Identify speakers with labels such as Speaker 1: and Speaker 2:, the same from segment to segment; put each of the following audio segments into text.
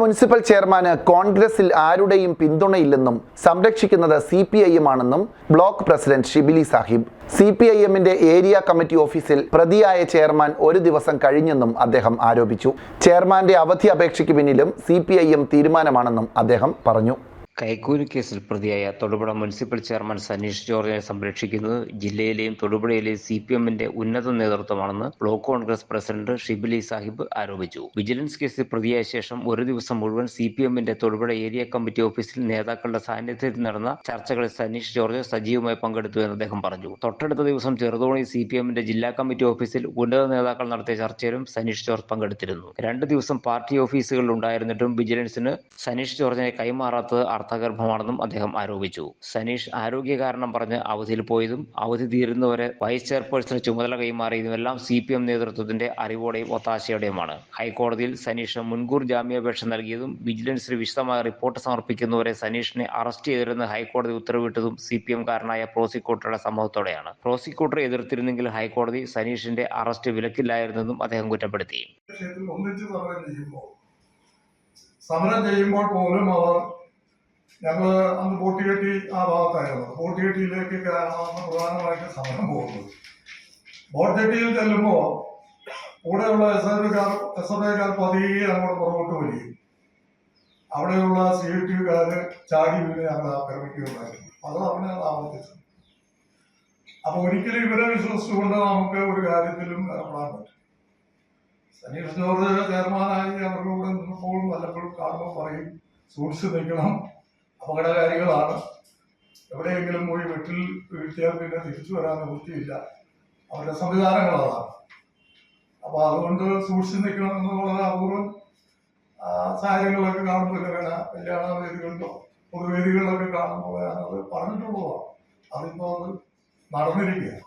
Speaker 1: Municipal ചെയർമാന് കോൺഗ്രസിൽ ആരുടെയും പിന്തുണയില്ലെന്നും സംരക്ഷിക്കുന്നത് സി പി ഐ എം ആണെന്നും block president Shibili Sahib. C P I എമ്മിന്റെ ഏരിയ കമ്മിറ്റി ഓഫീസിൽ പ്രതിയായ ചെയർമാൻ ഒരു ദിവസം കഴിഞ്ഞെന്നും അദ്ദേഹം ആരോപിച്ചു. ചെയർമാന്റെ അവധി അപേക്ഷയ്ക്ക് പിന്നിലും സി പി ഐ എം തീരുമാനമാണെന്നും അദ്ദേഹം പറഞ്ഞു.
Speaker 2: കൈക്കൂലി കേസിൽ പ്രതിയായ തൊടുപുഴ മുനിസിപ്പൽ ചെയർമാൻ സനീഷ് ജോർജിനെ സംരക്ഷിക്കുന്നത് ജില്ലയിലെയും തൊടുപുഴയിലെയും സി പി എമ്മിന്റെ ഉന്നത നേതൃത്വമാണെന്ന് ബ്ലോക്ക് കോൺഗ്രസ് പ്രസിഡന്റ് ഷിബിലി സാഹിബ് ആരോപിച്ചു. വിജിലൻസ് കേസിൽ പ്രതിയായ ശേഷം ഒരു ദിവസം മുഴുവൻ സി പി എമ്മിന്റെ തൊടുപുഴ ഏരിയ കമ്മിറ്റി ഓഫീസിൽ നേതാക്കളുടെ സാന്നിധ്യത്തിൽ നടന്ന ചർച്ചകളിൽ സനീഷ് ജോർജ് സജീവമായി പങ്കെടുത്തു എന്ന് അദ്ദേഹം പറഞ്ഞു. തൊട്ടടുത്ത ദിവസം ചെറുതോണി സി പി എമ്മിന്റെ ജില്ലാ കമ്മിറ്റി ഓഫീസിൽ ഉന്നത നേതാക്കൾ നടത്തിയ ചർച്ചയിലും സനീഷ് ജോർജ് പങ്കെടുത്തിരുന്നു. രണ്ട് ദിവസം പാർട്ടി ഓഫീസുകളിൽ ഉണ്ടായിരുന്നിട്ടും വിജിലൻസിന് സനീഷ് ജോർജിനെ കൈമാറാത്തത് അർത്ഥഗർഭമാണെന്നും അദ്ദേഹം ആരോപിച്ചു. സനീഷ് ആരോഗ്യ കാരണം പറഞ്ഞ് അവധിയിൽ പോയതും അവധി തീരുന്നവരെ വൈസ് ചെയർപേഴ്സണ് ചുമതല കൈമാറിയതുമെല്ലാം സി പി എം നേതൃത്വത്തിന്റെ അറിവോടെയും ഒത്താശയോടെയുമാണ്. ഹൈക്കോടതിയിൽ സനീഷ് മുൻകൂർ ജാമ്യാപേക്ഷ നൽകിയതും വിജിലൻസിന് വിശദമായ റിപ്പോർട്ട് സമർപ്പിക്കുന്നവരെ സനീഷിനെ അറസ്റ്റ് ചെയ്തിരുന്ന ഹൈക്കോടതി ഉത്തരവിട്ടതും സി പി എംകാരനായ പ്രോസിക്യൂട്ടറുടെ സമ്മതത്തോടെയാണ്. പ്രോസിക്യൂട്ടർ എതിർത്തിരുന്നെങ്കിൽ ഹൈക്കോടതി സനീഷിന്റെ അറസ്റ്റ് വിലക്കില്ലായിരുന്നെന്നും അദ്ദേഹം കുറ്റപ്പെടുത്തി.
Speaker 3: സമരം ചെയ്യുമ്പോൾ പോലും അവർ ഞങ്ങൾ അന്ന് ബോട്ടികെട്ടി ആ ഭാഗത്തായിരുന്നു. ബോട്ടികെട്ടിയിലേക്ക് അന്ന് പ്രധാനമായിട്ട് സമരം പോകുന്നത്. ബോട്ടികെട്ടിയിൽ ചെല്ലുമ്പോൾ കൂടെയുള്ള എസ് എഫ് കാർ എസ് എഫ് ഐക്കാർ പതിയെ അങ്ങോട്ട് പുറകോട്ട് വലിയും അവിടെയുള്ള സി ഐ ടിക്കാർ ചാടി വീണ് ഞങ്ങൾ ആക്രമിക്കുകയുണ്ടായിരുന്നു അത് അവനെ ആവർത്തിച്ചു. അപ്പൊ ഒരിക്കലും ഇവരെ വിശ്വസിച്ചുകൊണ്ട് നമുക്ക് ഒരു കാര്യത്തിലും ഏർപ്പെടാൻ പറ്റും സനീഷ് ജോർജ് ചെയർമാനായി അവരുടെ കൂടെ നിന്നപ്പോൾ വല്ലപ്പോഴും കാണുമ്പോൾ പറയും സൂക്ഷിച്ചു നിൽക്കണം. അപകടകാരികളാണ്. എവിടെയെങ്കിലും പോയി വീട്ടിൽ വീഴ്ത്തിയാൽ പിന്നെ തിരിച്ചു വരാൻ നിവൃത്തിയില്ല അവരുടെ സംവിധാനങ്ങൾ അതാണ് അപ്പൊ അതുകൊണ്ട് സൂക്ഷിച്ചു നിൽക്കണം എന്നുള്ളത് അപൂർവം സാഹചര്യങ്ങളൊക്കെ കാണുമ്പോൾ ഇങ്ങനെ കല്യാണ വേദികളിലോ പൊതുവേദികളിലൊക്കെ കാണുമ്പോൾ അത് പറഞ്ഞിട്ടുള്ളതാണ്. അതിപ്പോ അത് നടന്നിരിക്കുകയാണ്.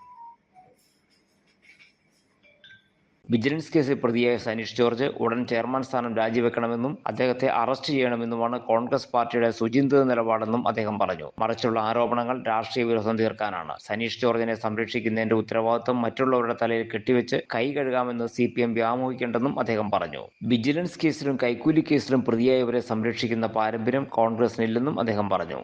Speaker 2: വിജിലൻസ് കേസിൽ പ്രതിയായ സനീഷ് ജോർജ് ഉടൻ ചെയർമാൻ സ്ഥാനം രാജിവെക്കണമെന്നും അദ്ദേഹത്തെ അറസ്റ്റ് ചെയ്യണമെന്നുമാണ് കോൺഗ്രസ് പാർട്ടിയുടെ സുചിന്തിത നിലപാടെന്നും അദ്ദേഹം പറഞ്ഞു. മറിച്ചുള്ള ആരോപണങ്ങൾ രാഷ്ട്രീയ വിരോധം തീർക്കാനാണ്. സനീഷ് ജോർജിനെ സംരക്ഷിക്കുന്നതിന്റെ ഉത്തരവാദിത്വം മറ്റുള്ളവരുടെ തലയിൽ കെട്ടിവെച്ച് കൈ കഴുകാമെന്ന് സി പി എം വ്യാമോഹിക്കേണ്ടെന്നും അദ്ദേഹം പറഞ്ഞു. വിജിലൻസ് കേസിലും കൈക്കൂലി കേസിലും പ്രതിയായവരെ സംരക്ഷിക്കുന്ന പാരമ്പര്യം കോൺഗ്രസിനില്ലെന്നും അദ്ദേഹം പറഞ്ഞു.